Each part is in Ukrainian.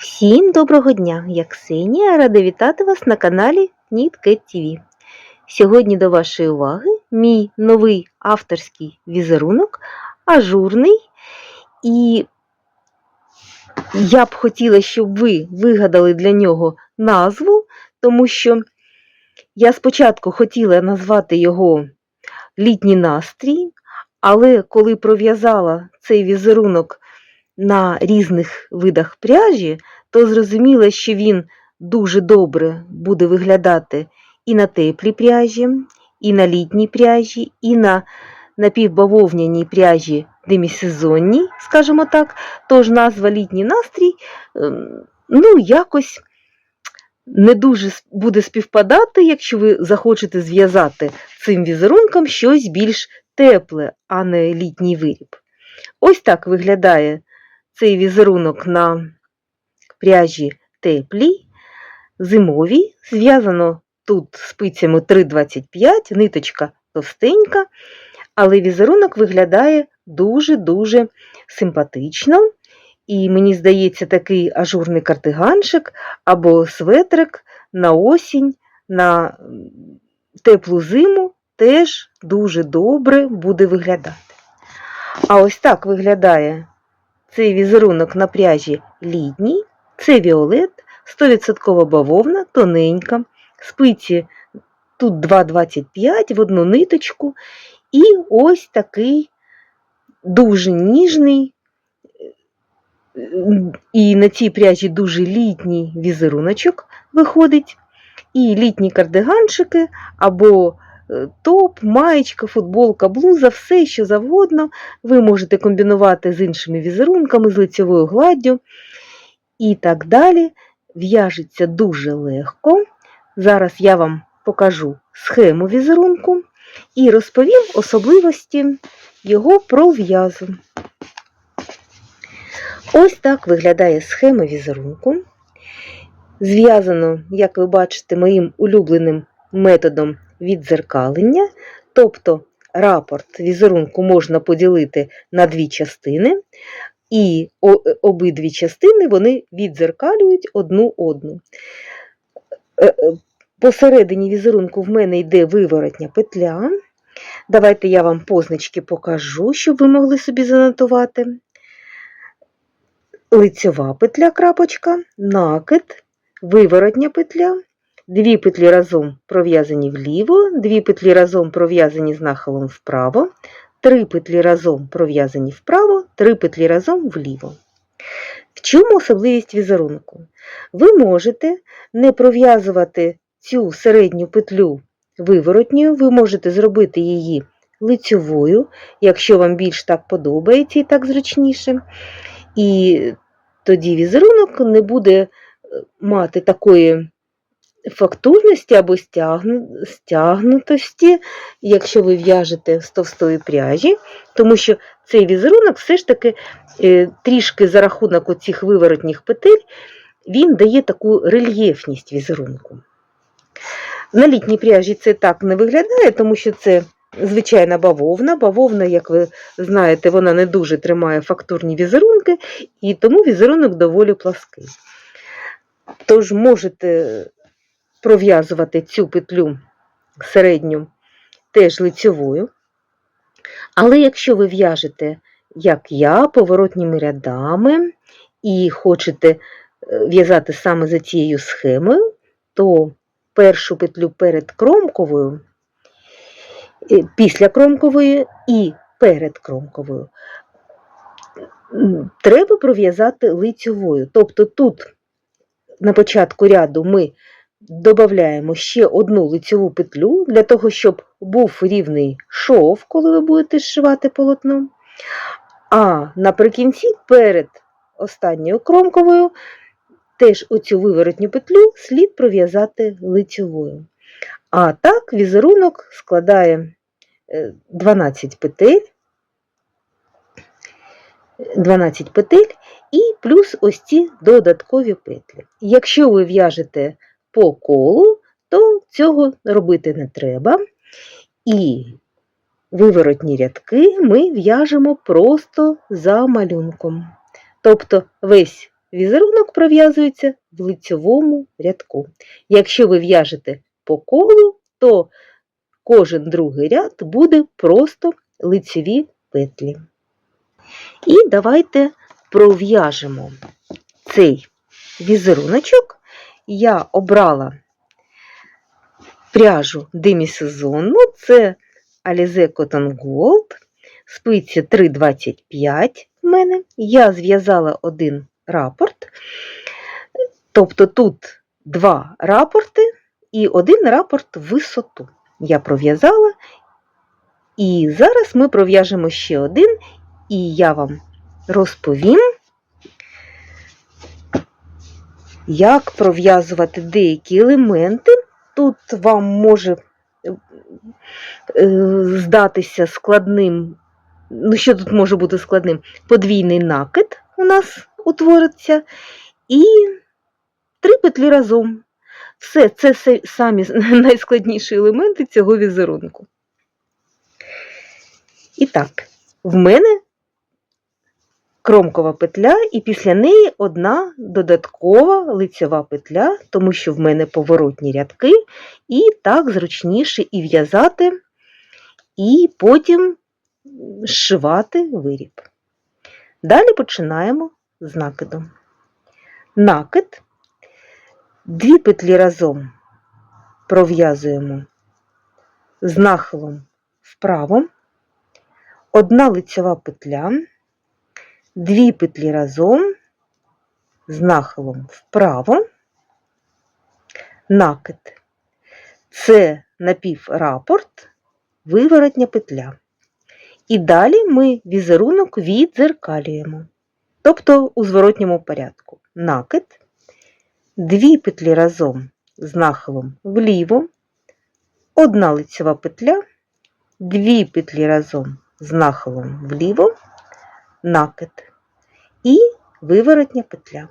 Всім доброго дня! Я Ксенія, рада вітати вас на каналі NitCat TV. Сьогодні до вашої уваги мій новий авторський візерунок, ажурний. І я б хотіла, щоб ви вигадали для нього назву, тому що я спочатку хотіла назвати його Літній настрій, але коли пров'язала цей візерунок на різних видах пряжі, то зрозуміла, що він дуже добре буде виглядати і на теплій пряжі, і на літній пряжі, і на напівбавовняній пряжі демісезонній, скажімо так. Тож назва літній настрій, ем, ну, якось не дуже буде співпадати, якщо ви захочете зв'язати цим візерунком щось більш тепле, а не літній виріб. Ось так виглядає цей візерунок на пряжі теплій, зимовій. Зв'язано тут спицями 3,25, ниточка товстенька, але візерунок виглядає дуже-дуже симпатично. І мені здається, такий ажурний кардиганчик або светрик на осінь, на теплу зиму теж дуже добре буде виглядати. А ось так виглядає цей візерунок на пряжі літній, це віолет, 100% бавовна, тоненька, спиці тут 2,25 в одну ниточку. І ось такий дуже ніжний, і на цій пряжі дуже літній візеруночок виходить. І літні кардиганчики або топ, маєчка, футболка, блуза, все що завгодно. Ви можете комбінувати з іншими візерунками, з лицевою гладдю і так далі. В'яжеться дуже легко. Зараз я вам покажу схему візерунку і розповім особливості його пров'язу. Ось так виглядає схема візерунку. Зв'язано, як ви бачите, моїм улюбленим методом віддзеркалення, тобто рапорт візерунку можна поділити на дві частини, і обидві частини вони віддзеркалюють одну одну. Е, е, Посередині візерунку в мене йде виворотня петля. Давайте я вам позначки покажу, щоб ви могли собі занотувати. Лицьова петля крапочка, накид, виворотня петля, дві петлі разом пров'язані вліво, дві петлі разом пров'язані з нахилом вправо, три петлі разом пров'язані вправо, три петлі разом вліво. В чому особливість візерунку? Ви можете не пров'язувати цю середню петлю виворотньою, ви можете зробити її лицьовою, якщо вам більш так подобається і так зручніше. І тоді візерунок не буде е, мати такої фактурності або стягну- стягнутості, якщо ви в'яжете з товстої пряжі, тому що цей візерунок все ж таки е, трішки за рахунок оцих виворотніх петель, він дає таку рельєфність візерунку. На літній пряжі це так не виглядає, тому що це звичайна бавовна. Бавовна, як ви знаєте, вона не дуже тримає фактурні візерунки, і тому візерунок доволі плаский. Тож можете пров'язувати цю петлю середню теж лицьовою. Але якщо ви в'яжете, як я, поворотніми рядами і хочете е, в'язати саме за цією схемою, то першу петлю перед кромковою, е, після кромкової і перед кромковою треба пров'язати лицьовою. Тобто тут на початку ряду ми додаємо ще одну лицьову петлю для того, щоб був рівний шов, коли ви будете зшивати полотно. А наприкінці, перед останньою кромковою, теж оцю виворотню петлю слід пров'язати лицьовою. А так візерунок складає е, 12 петель, 12 петель і плюс ось ці додаткові петлі. Якщо ви в'яжете по колу, то цього робити не треба. І виворотні рядки ми в'яжемо просто за малюнком. Тобто весь візерунок пров'язується в лицьовому рядку. Якщо ви в'яжете по колу, то кожен другий ряд буде просто лицеві петлі. І давайте пров'яжемо цей візеруночок. Я обрала пряжу демісезонну, це Alize Cotton Gold, спиці 3,25 в мене. Я зв'язала один рапорт, тобто тут два рапорти і один рапорт висоту. Я пров'язала, і зараз ми пров'яжемо ще один, і я вам розповім, як пров'язувати деякі елементи. Тут вам може е, здатися складним, ну що тут може бути складним? Подвійний накид у нас утвориться, і три петлі разом. Все, це самі найскладніші елементи цього візерунку. І так, в мене кромкова петля, і після неї одна додаткова лицьова петля, тому що в мене поворотні рядки, і так зручніше і в'язати, і потім зшивати виріб. Далі починаємо з накиду. Накид, дві петлі разом пров'язуємо з нахилом вправо, одна лицьова петля, дві петлі разом з нахилом вправо, накид. Це напіврапорт, виворотня петля. І далі ми візерунок віддзеркалюємо, тобто у зворотньому порядку. Накид, дві петлі разом з нахилом вліво, одна лицьова петля, дві петлі разом з нахилом вліво, накид і виворотня петля.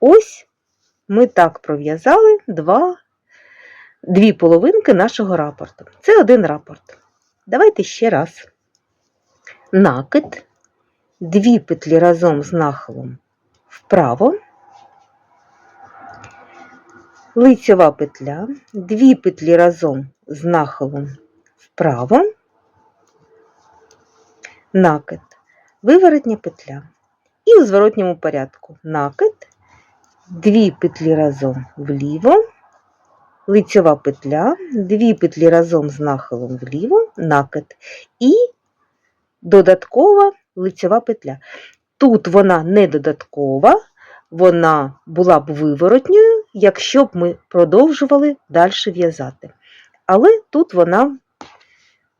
Ось ми так пров'язали два, дві половинки нашого рапорту. Це один рапорт. Давайте ще раз. Накид, дві петлі разом з нахилом вправо, лицьова петля, дві петлі разом з нахилом вправо, накид, виворотня петля. І у зворотньому порядку. Накид, дві петлі разом вліво, лицьова петля, дві петлі разом з нахилом вліво, накид. І додаткова лицьова петля. Тут вона не додаткова, вона була б виворотньою, якщо б ми продовжували далі в'язати. Але тут вона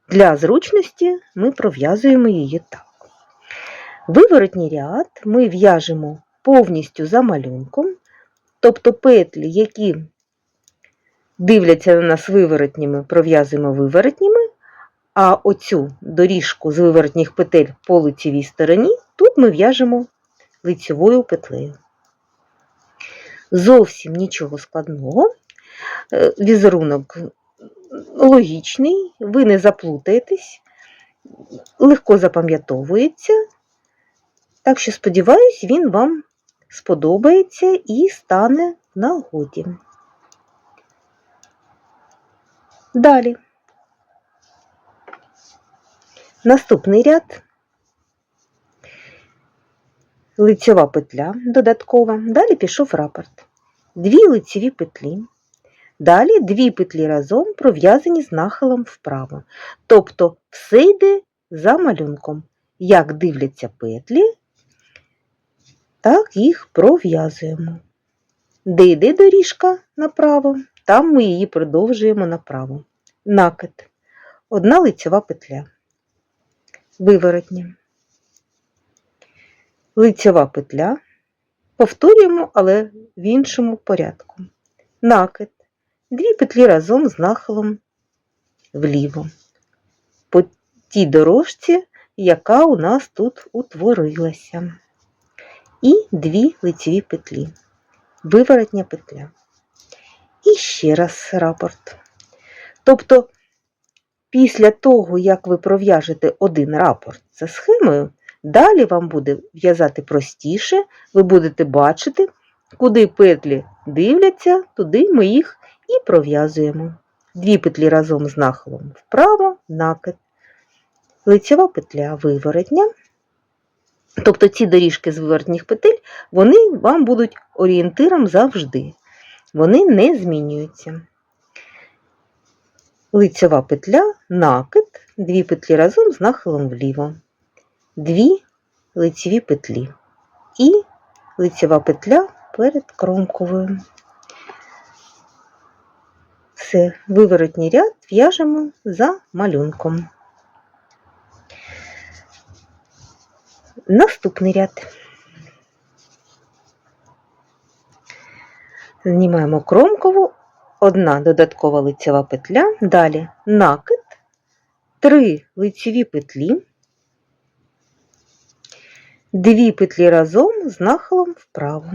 для зручності ми пров'язуємо її так. Виворотній ряд ми в'яжемо повністю за малюнком, тобто петлі, які дивляться на нас виворотніми, пров'язуємо виворотніми, а оцю доріжку з виворотніх петель по лицевій стороні тут ми в'яжемо лицевою петлею. Зовсім нічого складного. Е, Візерунок логічний, ви не заплутаєтесь, легко запам'ятовується. Так що, сподіваюсь, він вам сподобається і стане в нагоді. Далі. Наступний ряд. Лицьова петля додаткова. Далі пішов рапорт. Дві лицеві петлі. Далі дві петлі разом пров'язані з нахилом вправо. Тобто все йде за малюнком. Як дивляться петлі, так їх пров'язуємо. Де йде доріжка направо, там ми її продовжуємо направо. Накид. Одна лицьова петля. Виворотня. Лицьова петля. Повторюємо, але в іншому порядку. Накид. Дві петлі разом з нахилом вліво. По тій дорожці, яка у нас тут утворилася. І дві лицеві петлі. Виворотня петля. І ще раз рапорт. Тобто, після того, як ви пров'яжете один рапорт за схемою, Далі вам буде в'язати простіше, ви будете бачити, куди петлі дивляться, туди ми їх і пров'язуємо. Дві петлі разом з нахилом вправо, накид, лицьова петля виворотня. Тобто ці доріжки з виворотніх петель, вони вам будуть орієнтиром завжди. Вони не змінюються. Лицьова петля, накид, дві петлі разом з нахилом вліво, дві лицеві петлі і лицьова петля перед кромковою. Все, виворотній ряд в'яжемо за малюнком. Наступний ряд. Знімаємо кромкову, одна додаткова лицева петля, далі накид, три лицеві петлі, дві петлі разом з нахилом вправо.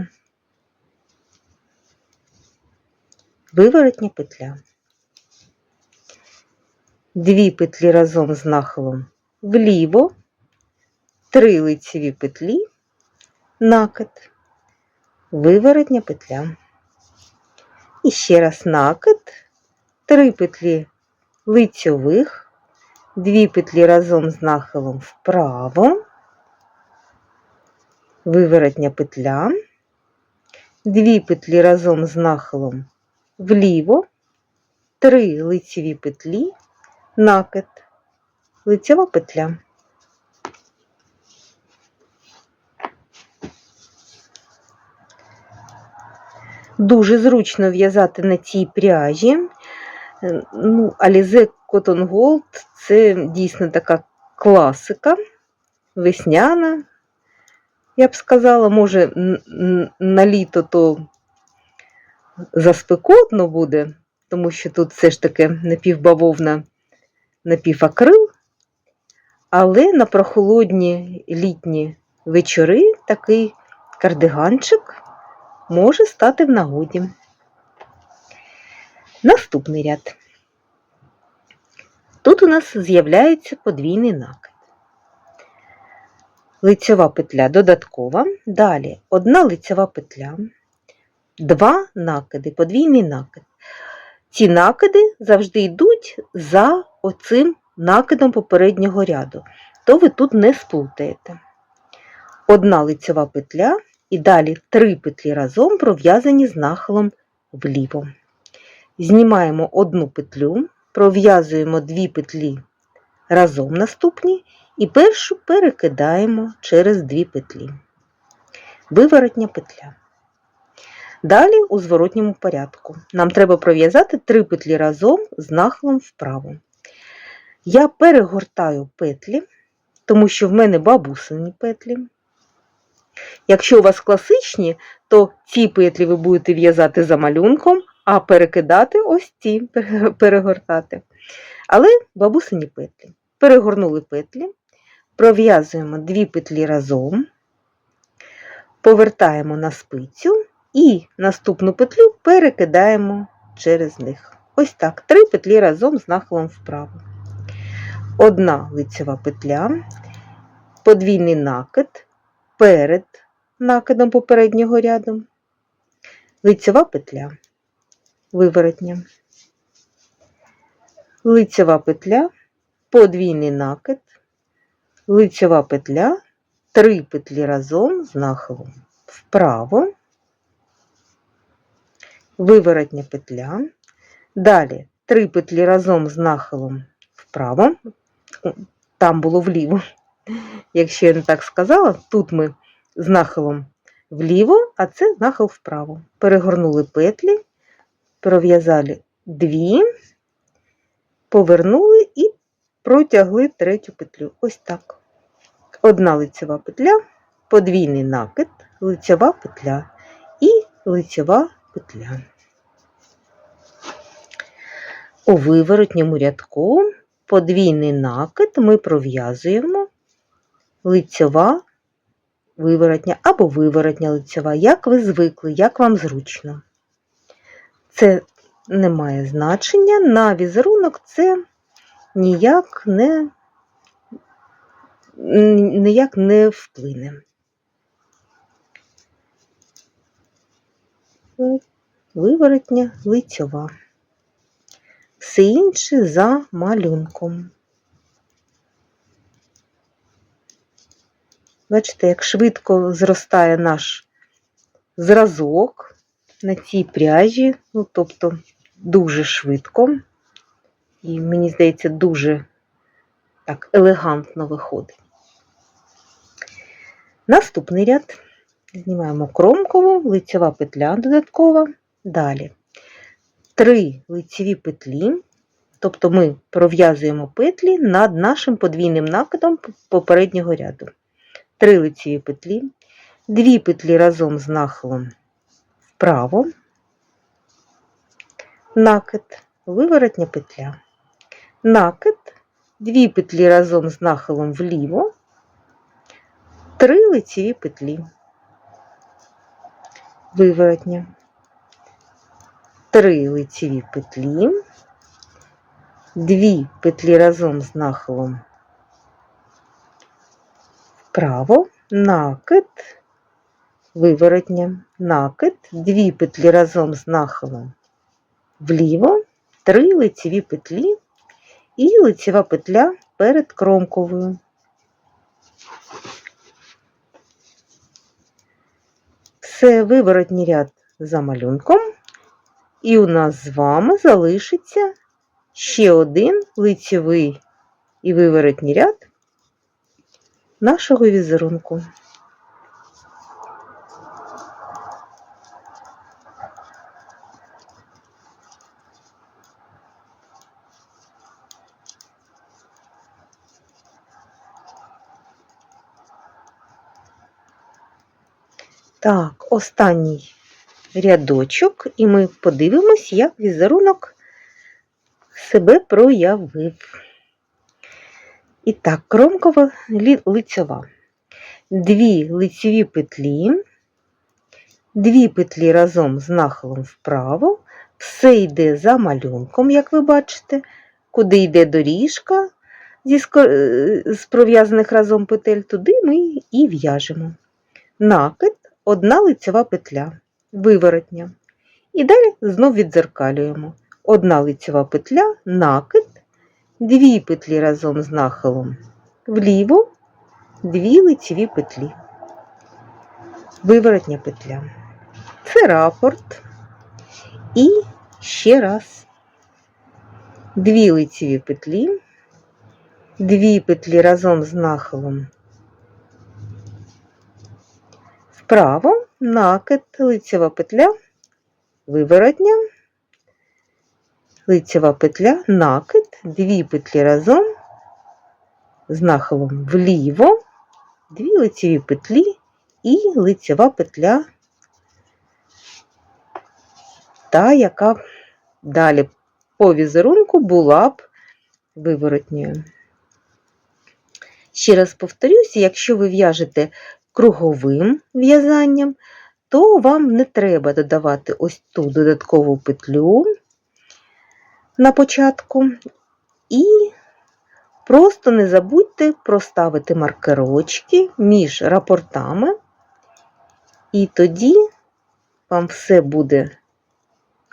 Виворотня петля. Дві петлі разом з нахилом вліво, три лицеві петлі, накид, виворотня петля. І ще раз накид, три петлі лицьових, дві петлі разом з нахилом вправо, виворотня петля, дві петлі разом з нахилом вліво, три лицеві петлі, накид, лицьова петля. Дуже зручно в'язати на цій пряжі. Е, Ну, Alize Cotton Gold це дійсно така класика, весняна, я б сказала, може, на літо то заспекотно буде, тому що тут все ж таки напівбавовна, напівакрил, але на прохолодні літні вечори такий кардиганчик може стати в нагоді. Наступний ряд. Тут у нас з'являється подвійний накид. Лицьова петля додаткова, далі одна лицьова петля, два накиди, подвійний накид. Ці накиди завжди йдуть за оцим накидом попереднього ряду, то ви тут не сплутаєте. Одна лицьова петля і далі три петлі разом пров'язані з нахилом вліво. Знімаємо одну петлю, пров'язуємо дві петлі разом наступні і першу перекидаємо через дві петлі. Виворотня петля. Далі у зворотньому порядку. Нам треба пров'язати три петлі разом з нахилом вправо. Я перегортаю петлі, тому що в мене бабусині петлі. Якщо у вас класичні, то ці петлі ви будете в'язати за малюнком, а перекидати ось ці перегортати. Але бабусині петлі. Перегорнули петлі, пров'язуємо дві петлі разом, повертаємо на спицю і наступну петлю перекидаємо через них. Ось так, три петлі разом з нахилом вправо. Одна лицева петля, подвійний накид перед накидом попереднього ряду, лицева петля, виворотня, лицева петля, подвійний накид, лицева петля, три петлі разом з нахилом. Вправо, виворотня петля, далі три петлі разом з нахилом вправо, там було вліво. Якщо я не так сказала, тут ми з нахилом вліво, а це нахил вправо. Перегорнули петлі, пров'язали дві, повернули і протягли третю петлю. Ось так. Одна лицева петля, подвійний накид, лицева петля і лицева петля. У виворотньому рядку подвійний накид ми пров'язуємо лицьова виворотня або виворотня лицьова, як ви звикли, як вам зручно. Це не має значення, на візерунок це ніяк не ніяк не вплине. Виворотня лицьова. Все інше за малюнком. Бачите, як швидко зростає наш зразок на цій пряжі, ну, тобто дуже швидко. І мені здається, дуже так елегантно виходить. Наступний ряд. Знімаємо кромкову, лицьова петля додаткова. Далі три лицеві петлі, тобто ми пров'язуємо петлі над нашим подвійним накидом попереднього ряду. Три лицеві петлі, дві петлі разом з нахилом вправо, накид, виворотня петля, накид, дві петлі разом з нахилом вліво, три лицеві петлі, виворотня, три лицеві петлі, дві петлі разом з нахилом вправо, накид, виворотня, накид, дві петлі разом з нахилом вліво, три лицеві петлі і лицева петля перед кромковою. Все виворотній ряд за малюнком, і у нас з вами залишиться ще один лицевий і виворотній ряд нашого візерунку. Так, останній рядочок, і ми подивимось, як візерунок себе проявив. І так, кромкова лицьова. Дві лицеві петлі, дві петлі разом з нахилом вправо, все йде за малюнком, як ви бачите, куди йде доріжка зі е, з пров'язаних разом петель, туди ми і в'яжемо. Накид, одна лицева петля, виворотня. І далі знов віддзеркалюємо. Одна лицева петля, накид, дві петлі разом з нахилом вліво, дві лицеві петлі. Виворотня петля. Це рапорт. І ще раз дві лицеві петлі, дві петлі разом з нахилом вправо, накид, лицева петля, виворотня, лицева петля, накид, дві петлі разом з нахилом вліво, дві лицеві петлі і лицева петля, та, яка далі по візерунку була б виворотньою. Ще раз повторюся, якщо ви в'яжете круговим в'язанням, то вам не треба додавати ось ту додаткову петлю на початку. І просто не забудьте проставити маркерочки між рапортами, і тоді вам все буде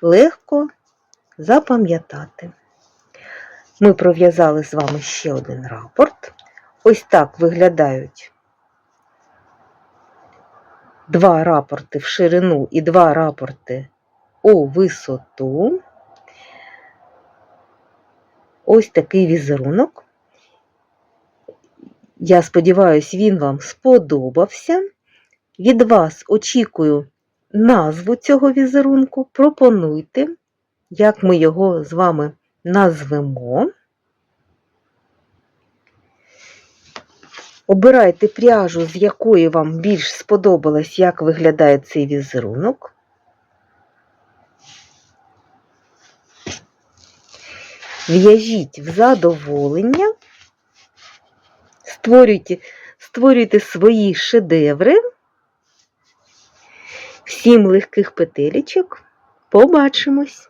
легко запам'ятати. Ми пров'язали з вами ще один рапорт. Ось так виглядають два рапорти в ширину і два рапорти у висоту. Ось такий візерунок. Я сподіваюся, він вам сподобався. Від вас очікую назву цього візерунку. Пропонуйте, як ми його з вами назвемо. Обирайте пряжу, з якої вам більш сподобалось, як виглядає цей візерунок. В'яжіть в задоволення, створюйте, створюйте свої шедеври. Всім легких петелечок. Побачимось!